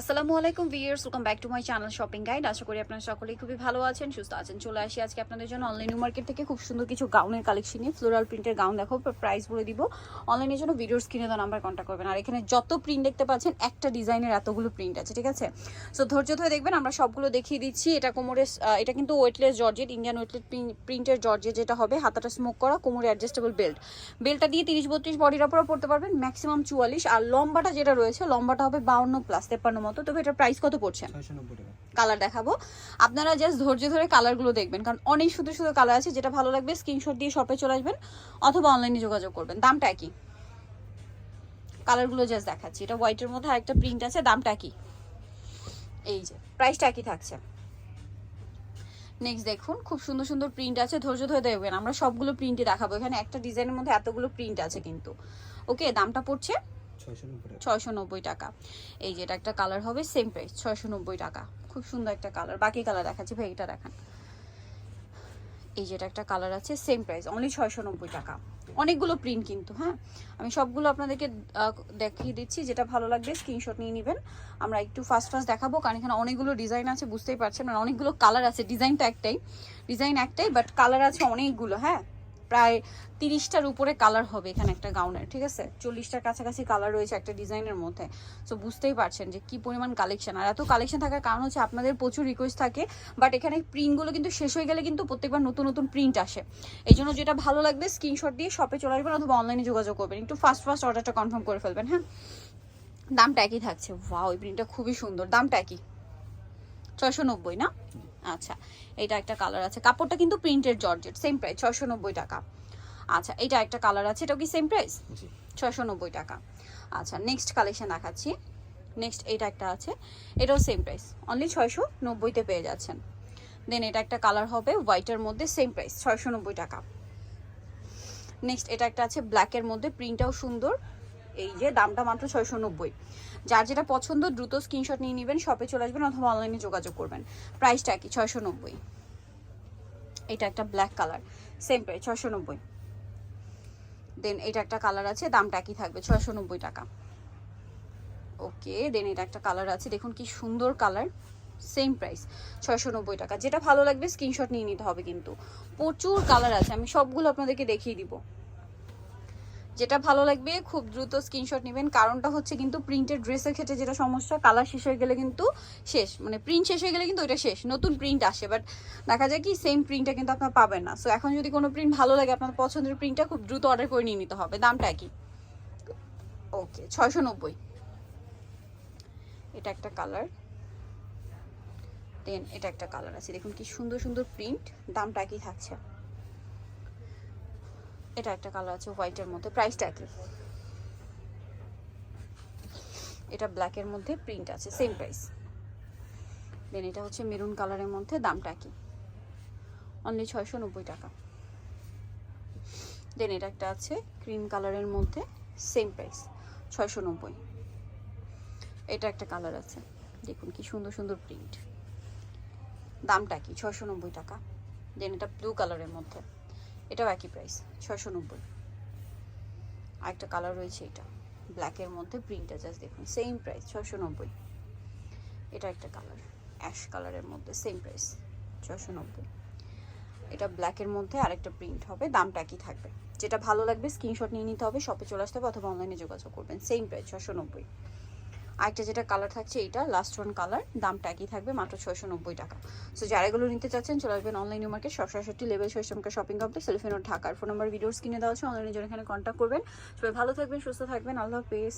আসসালামু আলাইকুম viewers welcome back to my channel shopping guide আশা করি আপনারা সকলেই খুবই ভালো আছেন সুস্থ আছেন। চলে আসি আজকে আপনাদের জন্য অনলাইন মার্কেট থেকে খুব সুন্দর কিছু গাউনের কালেকশন নিয়ে। ফ্লোরাল প্রিন্টের গাউন দেখো প্রাইস বলে দিব। অনলাইনের জন্য ভিডিওর স্ক্রিনে তো নাম্বার কন্ট্যাক্ট করবেন। আর এখানে যত প্রিন্ট দেখতে পাচ্ছেন একটা ডিজাইনের এতগুলো প্রিন্ট আছে ঠিক আছে? সো ধৈর্য ধরে দেখবেন আমরা সবগুলো দেখিয়ে দিচ্ছি। এটা কোমরে আহ, এটা কিন্তু ওয়েটলেস জর্জেট ইন্ডিয়ান ওয়েটলেস প্রিন্টের জর্জেট যেটা হবে হাতাটা স্মোক করা কোমরে অ্যাডজাস্টেবল বেল্ট বেল্টটা দিয়ে তিরিশ বত্রিশ বডির উপরও পড়তে পারবেন ম্যাক্সিমাম চুয়াল্লিশ। আর লম্বাটা যেটা রয়েছে লম্বাটা হবে বাউন্ন প্লাস তেপ্পান্ন মতো তবে এটার প্রাইস কত পড়ছে? কালার দেখাবো। আপনারা জাস্ট ধৈর্য ধরে কালারগুলো দেখবেন কারণ অনেক সুন্দর সুন্দর কালার আছে যেটা ভালো লাগবে স্ক্রিনশট দিয়ে শপে চলে আসবেন অথবা অনলাইনে যোগাযোগ করবেন। দামটা একই। কালারগুলো জাস্ট দেখাচ্ছি। এটা হোয়াইটের মধ্যে আরেকটা প্রিন্ট আছে দামটা কি এই যে প্রাইসটা একই থাকছে। নেক্সট দেখুন খুব সুন্দর সুন্দর প্রিন্ট আছে ধৈর্য ধরে দেখবেন। আমরা সবগুলো প্রিন্টই দেখাবো। এখানে একটা ডিজাইনের মধ্যে এতগুলো প্রিন্ট আছে কিন্তু। ওকে দামটা পড়ছে ছয়শো নব্বই টাকা। এই যে এটা একটা কালার হবে সেম প্রাইস ছয়শো নব্বই টাকা। খুব সুন্দর একটা কালার বাকি কালার দেখাচ্ছি, ভাই, এটা দেখান। এই যেটা একটা কালার আছে সেম প্রাইস অনলি ছয়শো নব্বই টাকা। অনেকগুলো প্রিন্ট কিন্তু হ্যাঁ? আমি সবগুলো আপনাদেরকে দেখিয়ে দিচ্ছি, যেটা ভালো লাগবে স্ক্রিনশট নিয়ে নেবেন। আমরা একটু ফার্স্ট ফার্স্ট দেখাবো, কারণ এখানে অনেকগুলো ডিজাইন আছে, বুঝতেই পারছেন। মানে অনেকগুলো কালার আছে ডিজাইনটা একটাই ডিজাইন একটাই বাট কালার আছে অনেকগুলো হ্যাঁ? প্রায় তিরিশটার উপরে কালার হবে এখানে একটা গাউনের ঠিক আছে? চল্লিশটার কাছাকাছি কালার রয়েছে একটা ডিজাইনের মধ্যে। সো বুঝতেই পারছেন যে কি পরিমাণ কালেকশন আর এত কালেকশন থাকার কারণ হচ্ছে আপনাদের প্রচুর রিকোয়েস্ট থাকে বাট এখানে প্রিন্টগুলো কিন্তু শেষ হয়ে গেলে কিন্তু প্রত্যেকবার নতুন নতুন প্রিন্ট আসে। এই জন্য যেটা ভালো লাগবে স্ক্রিনশট দিয়ে শপে চলে আসবেন অথবা অনলাইনে যোগাযোগ করবেন। একটু ফার্স্ট ফার্স্ট অর্ডারটা কনফার্ম করে ফেলবেন হ্যাঁ? দামটা একই থাকছে। ওয়াও এই প্রিন্টটা খুবই সুন্দর। দামটা একই। ছয়শো নব্বই, না? আচ্ছা এটা একটা কালার আছে। কাপড়টা কিন্তু প্রিন্টেড জর্জেট সেম প্রাইস ছয়শো নব্বই টাকা। আচ্ছা এটা একটা কালার আছে এটাও কি সেম প্রাইস নব্বই টাকা। আচ্ছা নেক্সট কালেকশন দেখাচ্ছি। নেক্সট এটা একটা আছে এটাও সেম প্রাইস অনলি ছয়শো নব্বইতে পেয়ে যাচ্ছেন। দেন এটা একটা কালার হবে হোয়াইটের মধ্যে সেম প্রাইস ছয়শো নব্বই টাকা। নেক্সট এটা একটা আছে ব্ল্যাকের মধ্যে প্রিন্টটাও সুন্দর। এই যে দামটা মাত্র ছয়শো নব্বই যার যেটা পছন্দ, দ্রুত স্ক্রিনশট নিয়ে নেবেন শপে চলে আসবেন অথবা অনলাইনে যোগাযোগ করবেন। প্রাইসটা কি ছয়শো নব্বই। এটা একটা ব্ল্যাক কালার সেম প্রাইস ছয়শো নব্বই। দেন এটা একটা কালার আছে, দামটা একই থাকবে, ছয়শো নব্বই টাকা। ওকে দেন এটা একটা কালার আছে, দেখুন কি সুন্দর কালার সেম প্রাইস ছয়শো নব্বই টাকা। যেটা ভালো লাগবে স্ক্রিনশট নিয়ে নিতে হবে কিন্তু। প্রচুর কালার আছে, আমি সবগুলো আপনাদেরকে দেখিয়ে দিব। যেটা ভালো লাগবে, খুব দ্রুত স্ক্রিনশট নেবেন। কারণটা হচ্ছে কিন্তু প্রিন্টের ড্রেসের ক্ষেত্রে যেটা সমস্যা কালার শেষ হয়ে গেলে কিন্তু শেষ। মানে প্রিন্ট শেষ হয়ে গেলে কিন্তু ওইটা শেষ। নতুন প্রিন্ট আসে বাট দেখা যায় কি সেম প্রিন্টটা কিন্তু আপনার পাবেন না। সো এখন যদি কোনো প্রিন্ট ভালো লাগে আপনার পছন্দের প্রিন্টটা খুব দ্রুত অর্ডার করে নিয়ে নিতে হবে। দামটা কি ওকে ছয়শো নব্বই। এটা একটা কালার দেন এটা একটা কালার আছে। দেখুন কি সুন্দর সুন্দর প্রিন্ট দামটা একই থাকছে। এটা একটা কালার আছে হোয়াইটের মধ্যে প্রাইসটা একই এটা ব্ল্যাকের মধ্যে প্রিন্ট আছে সেম প্রাইস দেন এটা হচ্ছে মেরুন কালারের মধ্যে, দামটা কি অনলি ছয়শো নব্বই টাকা। দেন এটা একটা আছে ক্রিম কালারের মধ্যে সেম প্রাইস ছয়শো নব্বই এটা একটা কালার আছে, দেখুন কি সুন্দর সুন্দর প্রিন্ট দামটা কি ছয়শো নব্বই টাকা। দেন এটা ব্লু কালারের মধ্যে। এটাও একই প্রাইস ছয়শো নব্বই আরেকটা কালার রয়েছে এটা ব্ল্যাকের মধ্যে প্রিন্টটা জাস্ট দেখুন সেম প্রাইস ছয়শো নব্বই এটা একটা কালার অ্যাশ কালারের মধ্যে সেম প্রাইস ছয়শো নব্বই এটা ব্ল্যাকের মধ্যে আরেকটা প্রিন্ট হবে, দামটা একই থাকবে। যেটা ভালো লাগবে স্ক্রিনশট নিয়ে নিতে হবে শপে চলে আসতে হবে অথবা অনলাইনে যোগাযোগ করবেন সেম প্রাইস ছশো নব্বই আরেকটা যেটা কালার থাকছে এটা লাস্ট ওয়ান কালার দামটা একই থাকবে মাত্র ছয়শো নব্বই টাকা। সো যারা এগুলো নিতে চাচ্ছেন, চলে আসবেন অনলাইন মার্কেট সবসাশটি লেভেল ছয় সংখ্যা শপিং কমপ্লেক্স সেলফিনোর ঢাকার ফোন নাম্বার ভিডিওস কিনে দেওয়া আছে অনলাইনে জন্য এখানে কন্ট্যাক্ট করবেন। সবাই ভালো থাকবেন, সুস্থ থাকবেন, আল্লাহ হাফেজ।